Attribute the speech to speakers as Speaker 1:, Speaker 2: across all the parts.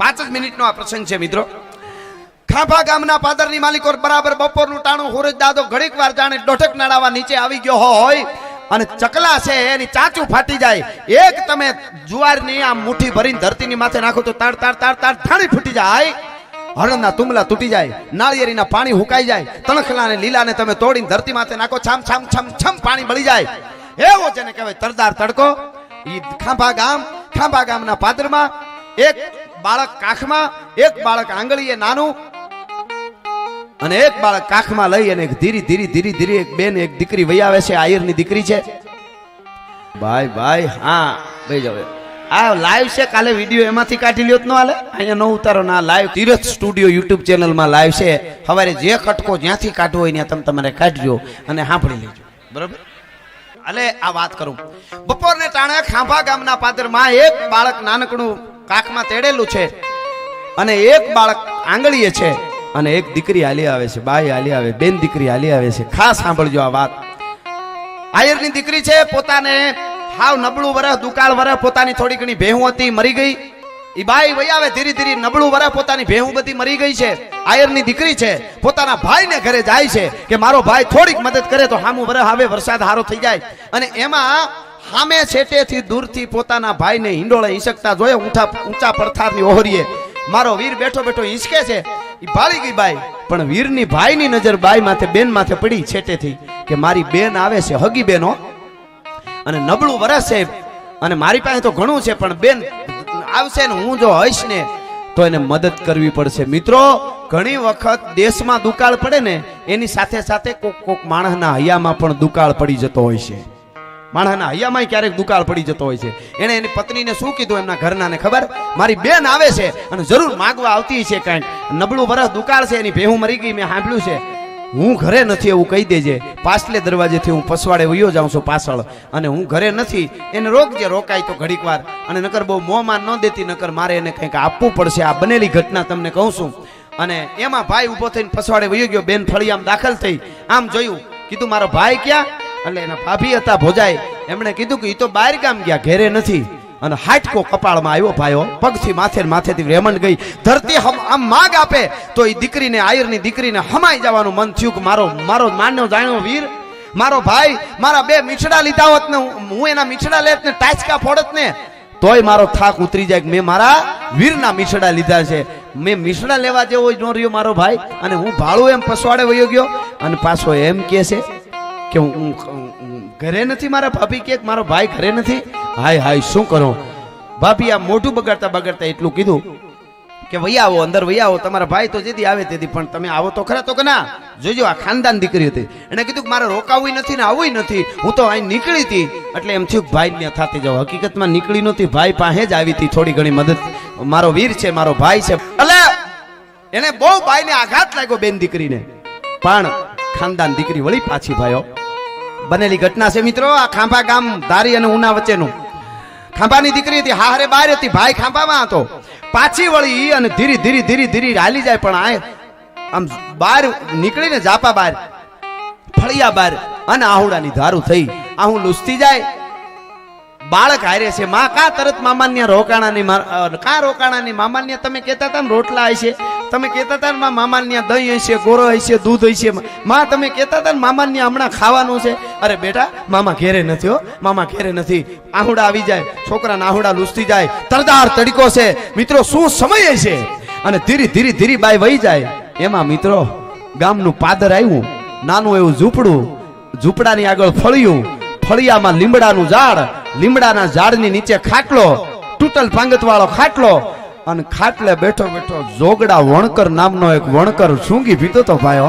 Speaker 1: પાંચ જ મિનિટનો આ પ્રસંગ છે મિત્રો. ખાંભા ગામના પાદરની માલિકો બરાબર બપોરનું ટાણું હોરજ દાદો ઘડીક વાર જાણે દોઢક નાડાવા નીચે આવી ગયો હોય અને ચકલા છે, એની ચાચું ફાટી જાય. એક તમે જુવારની આમ મુઠ્ઠી ભરીને ધરતીની માથે નાખો તો તાર તાર તાર તાર થાળી ફૂટી જાય. હળદના તુંબલા તૂટી જાય, નાળિયેરીના પાણી હુકાઈ જાય તણખલા ને લીલાને તમે તોડીને ધરતી માથે નાખો, છામ છામ છમ છમ પાણી બળી જાય. એવો જેને કહેવાય તરદાર તડકો. ઈ ખાંભા ગામ ખાંભા ગામના પાદરમાં એક બાળક કાખમાં, એક બાળક આંગળીએ નાનું અને એક બાળક કાખમાં લઈ અને ધીરી ધીરે ધીરે ધીરી એક બેન એક દીકરી વહી આવે છે, આયરની દીકરી છે. ભાઈ ભાઈ, હા ભાઈ જાવ આ લાઈવ છે, કાલે વીડિયો એમાંથી કાઢી લ્યો તો હાલે? અહીંયા ન ઉતારો ના લાઈવ તીરથ સ્ટુડિયો યુટ્યુબ ચેનલમાં લાઈવ છે. સવારે જે કટકો જ્યાંથી કાઢવો હોય ત્યાં તમે તમારે કાઢજો અને સાંભળી લેજો. બરોબર? અલે આ વાત કરું. બપોરને ટાણે ખાંભા ગામના પાદરમાં એક બાળક નાનકડું કાખમાં તેડેલું છે. અને એક બાળક આંગળીએ છે. અને એક દીકરી હાલી આવે છે, બાઈ હાલી આવે, બેન દીકરી હાલી આવે છે. ખાસ સાંભળજો આ વાત. આયરની દીકરી છે, પોતાને હાવ નબળું વરસ દુકાળ વરસ પોતાની થોડી ઘણી ભેહું હતી, મરી ગઈ. એ બાઈ વઈ આવે, ધીરે ધીરે નબળું વરસ પોતાની ભેહું બધી મરી ગઈ છે. આયરની દીકરી છે, પોતાના ભાઈને ઘરે જાય છે કે મારો ભાઈ થોડીક મદદ કરે તો હામું વરસ આવે, વરસાદ હારો થઈ જાય. અને એમાં સામે છેટેથી દૂરથી પોતાના ભાઈને હિંડોળે હિંચકતા જોયે ઊંચા ઊંચા પડથારની ઓહરીએ. મારો વીર બેઠો બેઠો હિંચકે છે. એ ભાળી ગઈ બાઈ. પણ વીરની ભાઈની નજર બાઈ માથે, બેન માથે પડી છેટેથી કે મારી બેન આવે છે, હગી બેનો. અને નબળું વરસ છે. અને મારી પાસે તો ઘણું છે, પણ બેન આવશે ને હું જો હઈશ ને, તો એને મદદ કરવી પડશે. મિત્રો, ઘણી વખત દેશમાં દુકાળ પડે ને, એની સાથે સાથે કોક કોક માણસના હૈયામાં પણ દુકાળ પડી જતો હોય છે. માણસના હૈયામાં ક્યારેક દુકાળ પડી જતો હોય છે. એણે એની પત્નીને શું કીધું એમના ઘરનાને ખબર? મારી બેન આવે છે અને જરૂર માગવા આવતી છે કાંઈક. નબળું વરસ દુકાળ છે, એની ભેહું મરી ગઈ, મેં સાંભળ્યું છે. હું ઘરે નથી એવું કહી દેજે. પાછલે દરવાજેથી હું પસવાડે વયો જાઉં છું પાછળ. અને હું ઘરે નથી. એને રોકજે રોકાય તો ઘડીક વાર. અને નકર બહુ મોંમાં ન દેતી, નકર મારે એને કંઈક આપવું પડશે. આ બનેલી ઘટના તમને કહું છું. અને એમાં ભાઈ ઊભો થઈને પસવાડે વયો ગયો, બેન ફળિયામાં દાખલ થઈ. આમ જોયું. કીધું, મારો ભાઈ ક્યાં? એટલે એના ભાભી હતા ભોજાઈ. એમણે કીધું કે એ તો બહાર ગામ ગયા, ઘેરે નથી. અને હાટકો કપાળમાં આવ્યો ભાઈઓ, પગથી માથે માથેથી રેમંડ ગઈ. ધરતી આમ માગ આપે, તો એ દીકરીને, આયરની દીકરીને હમાઈ જવાનું મન થયું કે મારો મારો માન્યો જાણ્યો વીર, મારો ભાઈ, મારા બે મીઠડા લીધા હોત ને, હું- એના મીઠડા લેત ને, ટાચકા ફોડત ને, તોય મારો થાક ઉતરી જાય કે મેં મારા વીરના મીઠડા લીધા છે. મેં મીઠડા લેવા જેવો જ ન રહ્યો મારો ભાઈ, અને હું ભાળું એમ પસવાડે વયો ગયો. અને પાછો એમ કહે છે કે હું ઘરે નથી મારા ભાભી કે મારો ભાઈ ઘરે નથી? હાય હાય, શું કરો? ભાભી આ મોઢું બગાડતા બગાડતા એટલું કીધું કે વહી આવો, અંદર વહી આવો, તમારા ભાઈ તો જેથી આવે તેથી પણ તમે આવો તો ખરા તો કે ના? જોજો, આ ખાનદાન દીકરી હતી. એને કીધું કે મારે રોકાવું નથી ને આવવું નથી. હું તો અહીં નીકળી હતી. એટલે એમ થયું ભાઈ ને થતી જાવ હકીકતમાં નીકળી નહોતી. ભાઈ પાસે જ આવી હતી થોડી ઘણી મદદ. મારો વીર છે, મારો ભાઈ છે. એટલે એને બહુ ભાઈને આઘાત લાગ્યો બેન દીકરીને. પણ ખાનદાન દીકરી વળી પાછી ભાઈઓ બનેલી ઘટના છે મિત્રો, આ ખાંભા ગામ ધારી અને ઉના વચ્ચેનું. ખાંભાની દીકરી હતી હારે બહાર હતી, ભાઈ ખાંભામાં હતો. પાછી વળી અને ધીરે ધીરે ધીરે ધીરે હાલી જાય, પણ આ આમ બહાર નીકળીને જાપા બહાર ફળિયા બહાર અને આહુડાની ધારું થઈ. આહું લૂસતી જાય બાળક હારે છે. માં કા તરત મામાન્ય રોકાણાની કા રોકાણાની મામાન્ય? તમે કહેતા હતા ને રોટલા હશે. તમે કહેતા હતા ને માં મામાન્ય દહીં હશે, ગોરો હશે, દૂધ હશે. માં, તમે કહેતા હતા ને મામાન્ય હમણાં ખાવાનું છે. અરે બેટા, મામા ઘેરે નથી હો. મામા ઘેરે નથી. આહુડા આવી જાય. છોકરાના આહુડા લૂસતી જાય. તરદાર તડકો છે. મિત્રો, શું સમય છે અને ધીરે ધીરે ધીરે બાય વહી જાય. એમાં મિત્રો, ગામનું પાદર આવ્યું. નાનું એવું ઝૂંપડું. ઝૂંપડાની આગળ ફળિયું. ફળિયામાં લીમડાનું ઝાડ. લીમડાના ઝાડની નીચે ખાટલો, તૂટલ પાંગત વાળો ખાટલો અને ખાટલે બેઠો બેઠો જોગડા વણકર નામનો એક વણકર સૂંઘી પીતો તો ભાઈઓ.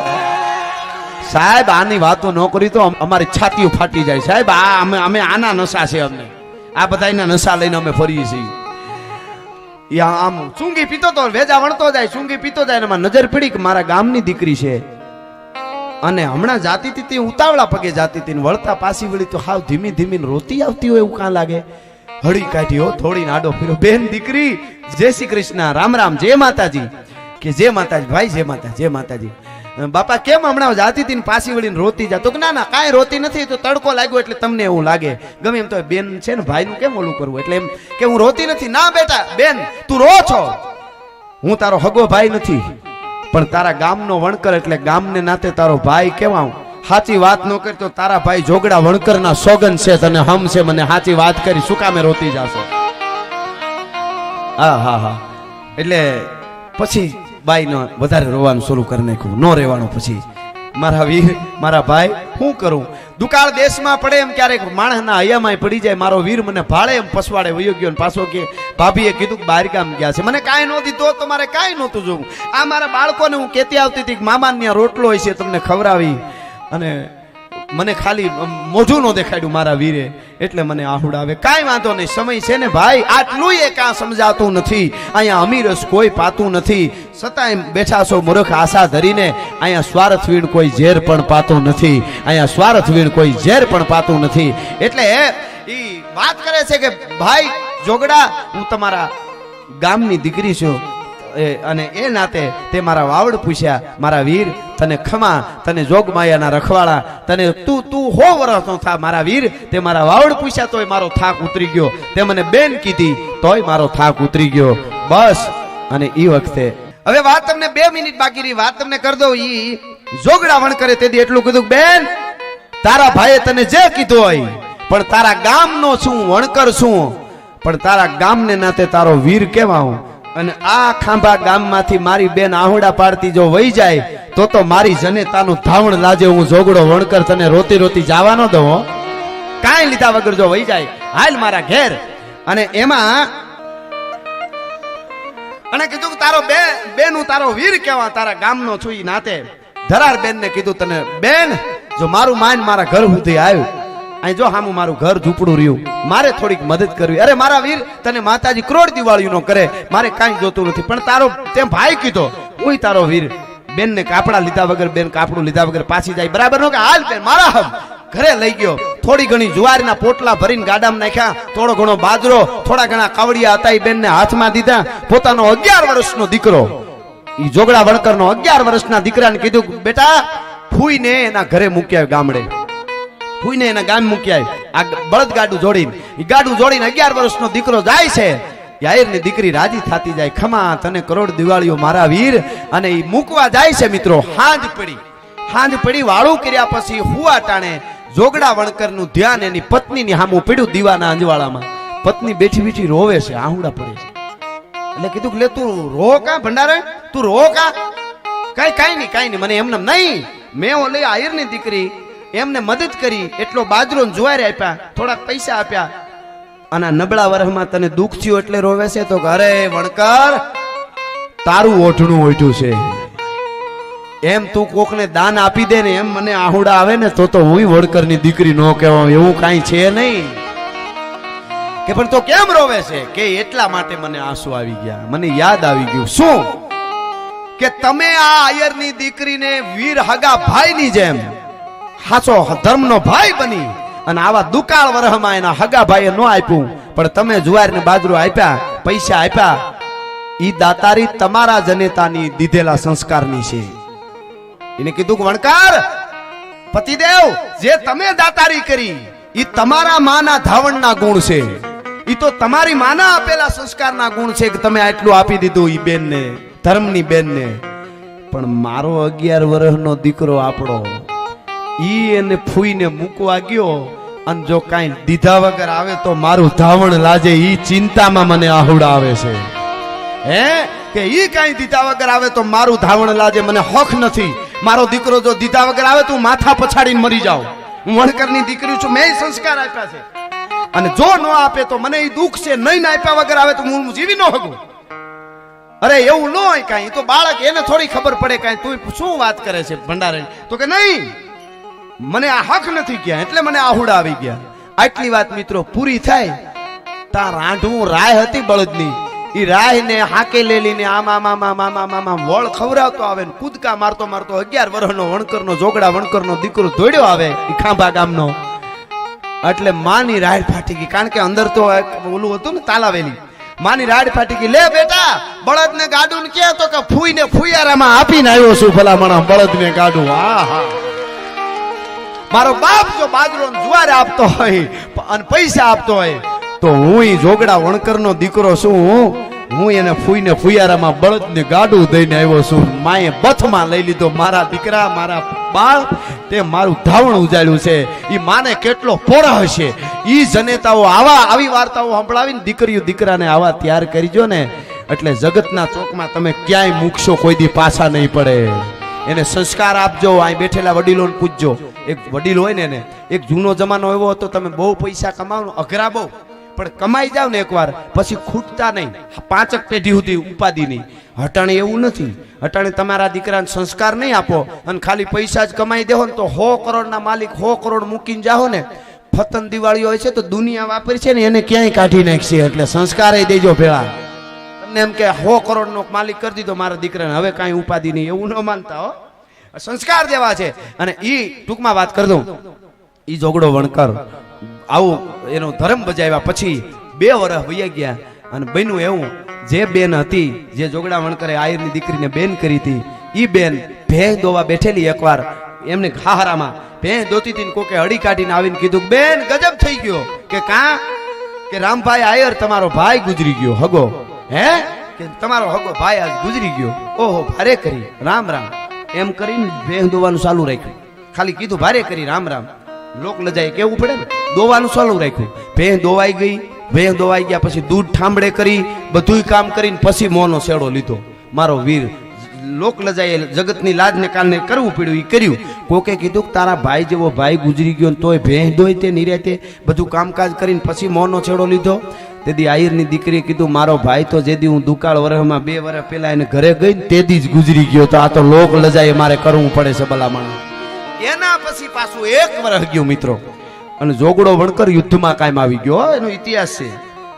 Speaker 1: સાહેબ, આની વાતો ન કરી તો અમારી છાતીઓ ફાટી જાય. સાહેબ, આ અમે અમે આના નશા છે અમને. આ બધાના નશા લઈને અમે ફરીએ છીએ. આમ સૂંઘી પીતો તો વેજા વણતો જાય સૂંઘી પીતો જાય એમાં નજર પડી કે મારા ગામની દીકરી છે. અને હમણાં જાતી હતી તે ઉતાવળા પગે જાતી હતી વળતા પાછી વળી તો હાવ ધીમી ધીમી રોતી આવતી હોય એવું કાં લાગે? હળી કાઢી, હો થોડી આડો ફીરો. બેન, દીકરી, જય શ્રી કૃષ્ણ, રામ રામ, જય માતાજી. કે જય માતાજી, ભાઈ, જય માતા જય માતાજી. બાપા, કેમ હમણાં જાતી હતી પાછી વળીને રોતી જા તો કે ના ના, કાંઈ રોતી નથી, તો તડકો લાગ્યો એટલે તમને એવું લાગે. ગમે એમ તો બેન છે ને, ભાઈનું કેમ ઓલું કરવું? એટલે એમ કે હું રોતી નથી. ના, બેટા, બેન, તું રો છો. હું તારો હગો ભાઈ નથી. પણ તારા ગામનો વણકર એટલે ગામને નાતે તારો ભાઈ કેવા સાચી વાત ન કરી તો તારા ભાઈ જોગડા વણકરના સોગન છે તને હમ છે, મને સાચી વાત કરી, શું કામે રોતી જાશો? હા હા હા. એટલે પછી બાઈ ન વધારે રોવાનું શરૂ કરી નાખ્યું. ન રહેવાનું પછી. મારા વીર, મારા ભાઈ શું કરું? દુકાળ દેશમાં પડે એમ ક્યારેક માણસના હૈયામાં પડી જાય. મારો વીર મને ભાળે એમ પસવાડે વયો ગયો પાછો કે, ભાભીએ કીધું કે બહાર ગામ ગયા છે. મને કાંઈ નહોતી, તો તમારે કાંઈ નહોતું જોવું. આ મારા બાળકોને હું કહેતી આવતી હતી કે મામાને રોટલો હોય છે, તમને ખવડાવી. અને મને ખાલી મોઢું ન દેખાડ્યું મારા વીરે. એટલે મને આહુડ આવે. કાંઈ વાંધો નહીં, સમય છે ને ભાઈ, આટલું એ કાં સમજાતું નથી. અહીંયા અમીરસ કોઈ પાતું નથી. છતાંય બેઠા છો મૂર્ખ આશા ધરીને, અહીંયા સ્વાર્થ વીણ કોઈ ઝેર પણ પાતું નથી. અહીંયા સ્વાર્થ વીણ કોઈ ઝેર પણ પાતું નથી. એટલે એ વાત કરે છે કે, ભાઈ, જોગડા, હું તમારા ગામની દીકરી છું. અને એ નાતે તે મારા વાવડ પૂછ્યા, મારા વીર, તને ખમા, તને જોગમાયાના રખવાળા, તને તું તું હો વરસનો થા, મારા વીર? તે મારા વાવડ પૂછ્યા, તોય મારો થાક ઉતરી ગયો. તે મને બેન કીધી, તોય મારો થાક ઉતરી ગયો. બસ, અને ઈ વખતે હવે વાત તમને બે મિનિટ બાકી રહી, વાત તમને કરી દઉં ઈ. જોગડા વણ કરે તેથી એટલું કીધું, બેન, તારા ભાઈએ તને જે કીધું હોય, પણ તારા ગામનો શું વણકર શું પણ તારા ગામને નાતે તારો વીર કેવા હું? અને આ ખાંભા ગામમાંથી મારી બેન આહુડા પાડતી જો વહી જાય, તો તો મારી જનેતાનું ધાવણ લાજે હું જોગડો વણકર તને રોતી રોતી જવાનો દઉં કાંઈ લીધા વગર જો વહી જાય, હાલ મારા ઘેર. અને એમાં અને કીધું કે તારો બે હું તારો વીર કેવા તારા ગામનો છું નાતે. ધરાર બેન ને કીધું તને, બેન, જો મારું માન મારા ઘર સુધી આવ્યું અહીં જો હામું મારું ઘર ઝૂંપડું રહ્યું, મારે થોડીક મદદ કરવી. અરે મારા વીર, તને માતાજી કરોડ દિવાળી નો કરે, મારે કાંઈ જોતું નથી. પણ તારો તેમ ભાઈ કીધો હું તારો વીર બેન ને કાપડા લીધા વગર, બેન કાપડું લીધા વગર પાછી જાય. બરાબર નો કે, હાલ બેન, મારા હમ. ઘરે લઈ ગયો. થોડી ઘણી જુવારીના પોટલા ભરીને ગાડામાં નાખ્યા. થોડો ઘણો બાજરો, થોડા ઘણા કાવડિયા હતા એ બેનને હાથમાં દીધા. પોતાનો અગિયાર વર્ષનો દીકરો. એ જોગડા વણકરનો અગિયાર વર્ષના દીકરાને કીધું, બેટા, ફૂઈને એના ઘરે મૂક્યા ગામડે. ફૂઈને એના ગામ મૂક્યા આ બળદ ગાડું જોડીને ગાડું જોડીને અગિયાર વર્ષનો દીકરો જાય છે. યાયરની દીકરી રાજી થતી જાય. ખમા તને કરોડ દિવાળીઓ મારા વીર. અને એ મૂકવા જાય છે મિત્રો, હાંજ પડી. હાંજ પડી, વાળું કર્યા પછી હુવા ટાણે જોગડા વણકરનું ધ્યાન એની પત્નીની હામું પડ્યું દીવાના અંજવાળામાં. પત્ની બેઠી બેઠી રોવે છે, આહુડા પડે છે. એટલે કીધું કે, લે, તું રો કા ભંડારે? તું રો કા કઈ, કાઈ નહીં કાઈ નહીં, મને એમને નહીં. મેં ઓલી આયરની દીકરી એમને મદદ કરી, એટલો બાજરો જુવારે આપ્યા, થોડાક પૈસા આપ્યા. અને નબળા વરહમાં તને દુઃખ થયું એટલે રોવે છે? તો ઘરે વણકર, તારું ઓઢણું ઓઢ્યું છે. એમ તું કોકને દાન આપી દે ને, એમ મને આહુડા આવે ને, તો તો હું વડકરની દીકરી નો કહેવાય, એવું કાંઈ છે નહીં. કે, પણ તો કેમ રોવે છે? કે, એટલા માટે મને આંસુ આવી ગયા. મને યાદ આવી ગયું. શું? કે, તમે આ આયરની દીકરીને વીર હગા ભાઈની જેમ હાચો ધર્મનો ભાઈ બની અને આવા દુકાળ વરહમાં એના હગા ભાઈએ ન આપ્યું. પણ તમે જુવારને બાજરો આપ્યા, પૈસા આપ્યા. ઈ દાતારી તમારા જનેતાની દીધેલા સંસ્કારની છે. એને કીધું કે, વણકાર, પતિદેવ, જે તમે દાતારી કરી, ઈ તમારા માના ધાવણના ગુણ છે. ઈ તો તમારી માના આપેલા સંસ્કારના ગુણ છે કે તમે આટલું આપી દીધું ઈ બેનને, ધર્મની બેનને. પણ મારો અગિયાર વર્ષનો દીકરો આપણો ઈ એને ફૂઈને મૂકવા ગયો અને જો કાંઈ દીધા વગર આવે તો મારું ધાવણ લાજે, ઈ ચિંતામાં મને આહુડા આવે છે. હે? કે ઈ કાંઈ દીધા વગર આવે તો મારું ધાવણ લાજે, મને હોખ નથી. મારો દીકરો જો દીધા વગર આવે તો હું માથા પછાડીને મરી જાઉં. હું વણકરની દીકરી છું, મેં સંસ્કાર આપ્યા છે. અને જો ન આપે તો મને ઈ દુઃખ છે, નહીં ના આપ્યા વગર આવે તો હું જીવી ન હકું અરે, એવું ન હોય કાંઈ. તો બાળક, એને થોડી ખબર પડે કાંઈ. તું શું વાત કરે છે ભંડારે તો કે નહીં. મને આ હક નથી ગયા, એટલે મને આહુડા આવી ગયા. આટલી વાત મિત્રો પૂરી થાય તાર રાંઢવું રાય હતી બળદની. એ રાય ને હાકે લેલીને આમ આમ આમ આમ આમ વળ ખવડાવતો આવે ને કૂદકા મારતો મારતો, અગિયાર વર્ષનો વણકરનો, જોગડા વણકરનો દીકરો દોડ્યો આવે એ ખાંભા ગામનો. એટલે માની રાડ ફાટી ગઈ, કારણ કે અંદર તો ઓલું હતું ને તાલાવેલી. માની રાડ ફાટી ગઈ, લે બેટા બળદ ને ગાડું કે તો કે ફૂઈ ને ફૂયારામાં આપીને આવ્યો છું ભલામણા બળદ ને ગાડું. આ હા મારો બાપ જો બાજરો જુવાર આપતો હોય અને પૈસા આપતો હોય, તો હું જોગડા વણકરનો દીકરો છું હું. એને ફૂઈને ફુયારામાં બળદને ગાડું દઈને આવ્યો છું. માએ બથમાં લઈ લીધો. મારા દીકરા, મારા બાળ, તે મારું ધાવણ ઉજાડ્યું છે. એ માને કેટલો પોરા હશે. એ જનેતાઓ આવા, આવી વાર્તાઓ સંભળાવીને દીકરીઓ, દીકરાને આવા તૈયાર કરીજો ને. એટલે જગતના ચોકમાં તમે ક્યાંય મૂકશો કોઈ દી પાછા નહીં પડે. એને સંસ્કાર આપજો, અહીં બેઠેલા વડીલોને પૂછજો એક વડીલ હોય ને એક જૂનો જમાનો એવો હતો, તમે બહુ પૈસા કમાવો અઘરા બહુ, પણ કમાઈ જાવ ને એકવાર, પછી ખૂટતા નહીં. પાંચક પેઢી સુધી ઉપાધિ નહીં. હટાણે એવું નથી. હટાણે તમારા દીકરાને સંસ્કાર નહીં આપો અને ખાલી પૈસા જ કમાઈ દેહો ને તો સો કરોડના માલિક સો કરોડ મૂકીને જાઓ ને. ફતન દિવાળી હોય છે તો દુનિયા વાપરી છે ને, એને ક્યાંય કાઢી નાખશે, એટલે સંસ્કાર દેજો ભેળા. તમને એમ કે સો કરોડનો માલિક કરી દીધો મારા દીકરાને, હવે કાંઈ ઉપાધિ નહીં, એવું ન માનતા હો. સંસ્કાર જેવા છે. અને ઈ ટૂંકમાં વાત કરી દઉં. ઈ જોગડો વણકર. આવું એનો ધર્મ બજાવ્યા પછી બે વર્ષ વૈયા ગયા અને બન્યું એવું, જે બેન હતી, જે જોગડા વણકરે આયરની દીકરીને બેન કરી હતી, ઈ બેન ભેં દોવા બેઠેલી એકવાર એમને ખાહરામાં ભેં દોતી હતી કોકે હળી કાઢીને આવીને કીધું બેન, ગજબ થઈ ગયો. કે, કા? કે રામભાઈ આયર તમારો ભાઈ ગુજરી ગયો. હગો. હે? કે તમારો હગો ભાઈ આજ ગુજરી ગયો? ઓહો, ભારે કરી. રામ રામ. એમ કરીને ભેહ દોવાનું ચાલુ રાખ્યું. ખાલી કીધું, ભારે કરી, રામ રામ. લોક લજાય કેવું પડે ને? દોવાનું ચાલુ રાખ્યું. ભેહ દોવાઈ ગઈ ભેહ દોવાઈ ગયા પછી દૂધ ઠામડે કરી, બધુંય કામ કરીને પછી મોનો શેડો લીધો. મારો વીર લોક લજાએ જગતની લાજને કારણે કરવું પડ્યું એ કર્યું. કોકે કીધું કે, તારા ભાઈ જેવો ભાઈ ગુજરી ગયો તોય ભેહ દોય તે નિરાતે. બધું કામકાજ કરીને પછી મોનો છેડો લીધો. તેથી આહિરની દીકરીએ કીધું, મારો ભાઈ તો જેદી હું દુકાળ વર્ષમાં બે વર્ષ પહેલા એને ઘરે ગઈ તેદી જ ગુજરી ગયો તો આ તો લોક લજાએ મારે કરવું પડે છે ભલામણ. એના પછી પાછું એક વર્ષ ગયું મિત્રો. અને જોગડો વણકર યુદ્ધમાં કાયમ આવી ગયો. એનો ઇતિહાસ છે.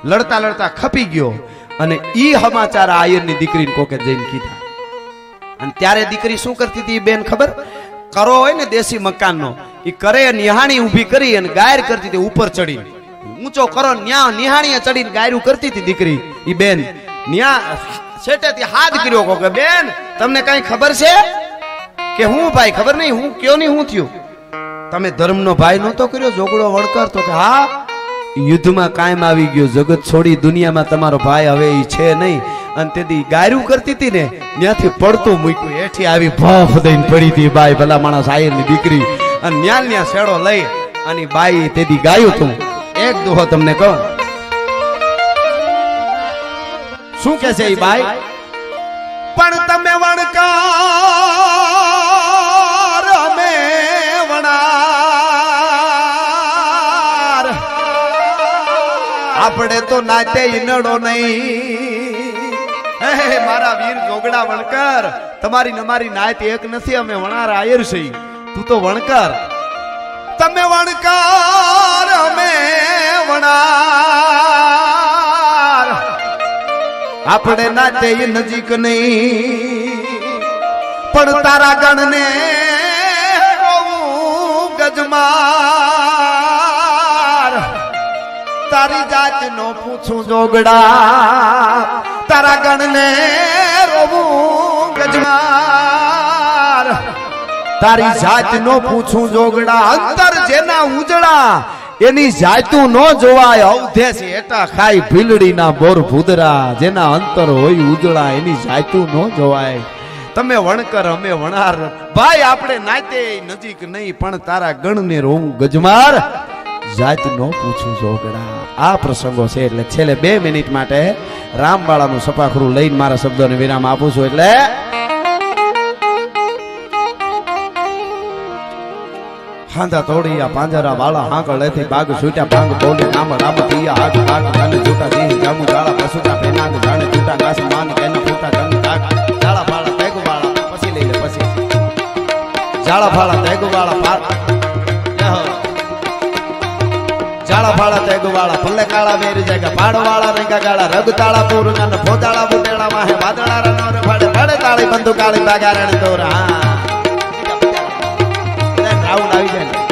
Speaker 1: લડતા લડતા ખપી ગયો. અને ઈ સમાચાર આયરની દીકરીને કોકે જઈને કીધા. અને ત્યારે દીકરી શું કરતી હતી બેન ખબર? કરો હોય ને દેશી મકાનનો. એ કરે નિહાણી ઊભી કરી અને ગાયર કરતી હતી ઉપર ચડી ઊંચો કરો, ન્યા નિહાણીએ ચડીને ગાયરું કરતી હતી દીકરી. ઈ બેન, ન્યા શેટેથી હાથ કર્યો કોકે. બેન, તમને કઈ ખબર છે? કે હું ભાઈ, ખબર નહીં, હું કયો નહીં હું થયું? તમે ધર્મનો ભાઈ નહોતો કર્યો જોગડો વળકર તો કે હા? યુદ્ધમાં કાયમ આવી ગયો, જગત છોડી દુનિયામાં તમારો ભાઈ હવે ઈ છે નહીં. અને તેથી ગાયરું કરતી હતી ને ત્યાંથી પડતું મૂક્યું. હેઠી આવી ભફ દઈને પડી હતી બાઈ ભલા માણસ આયરની દીકરી. અને ન્યા ન્યા શેડો લઈ, અને બાઈ તેથી ગાયું તું એક દુહો તમને કહું. શું કે છે એ બાઈ પણ તમે વણકાર અમે વણાર. આપણે તો નાતે ઈનડો નહીં. હે મારા વીર જોગડા વણકર તમારી નમારી અમારી નાત એક નથી અમે વણાર આયર છે તું તો વણકર. તમે વણકાર. આપણે ના ઈ નજીક નહીં. પણ તારા ગણ ને ગજમાર. તારી જાત નો પૂછું જોગડા. તારા ગણને રોવું ગજમાર. તારી જાત નો પૂછું જોગડા. અંતર જેના ઉજળા એની જાતું નો જોવાય, અવધે છે એટા ખાઈ ભીલડીના બોર ભૂદરા, જેના અંતર હોય ઉજળા, એની જાતું નો જોવાય. તમે વણકર, અમે વણાર, ભાઈ આપણે નાતે નજીક નહીં, પણ તારા ગણને રોવું ગજમાર. જાત નો પૂછું જોગડા આ પ્રસંગો છે, એટલે છેલ્લે બે મિનિટ માટે રામવાળાનું સપાખરું લઈને મારા શબ્દોને વિરામ આપું છું, એટલે હાંધા તોડિયા, પાંજરા વાળા હાંકળ લેથી બાગ છૂટ્યા, ભાંગ બોલી નામ રામ તિયા આગ બાગ ગાને છૂટા જી જામુ જાળા પસુટા પેનાગ જાણે છૂટા ગાસ માન કેના ફૂટા જંગ તાગ જાળા ફાળા તેગુ વાળા, પછી લઈ લે, પછી. જાળા ફાળા તેગુ વાળા જાળા ફાળા તેગુ વાળા પલ્લે કાળા વેરી જાગા પાડ વાળા રેગા ગાળા, રગ તાળા પૂરું અને ફોજાળા બુટેળા માહે વાદળા રનોર ફાડે ફાડે તાળી બંદુ કાળી બાગારણ દોરા રાહુલ આવી જાય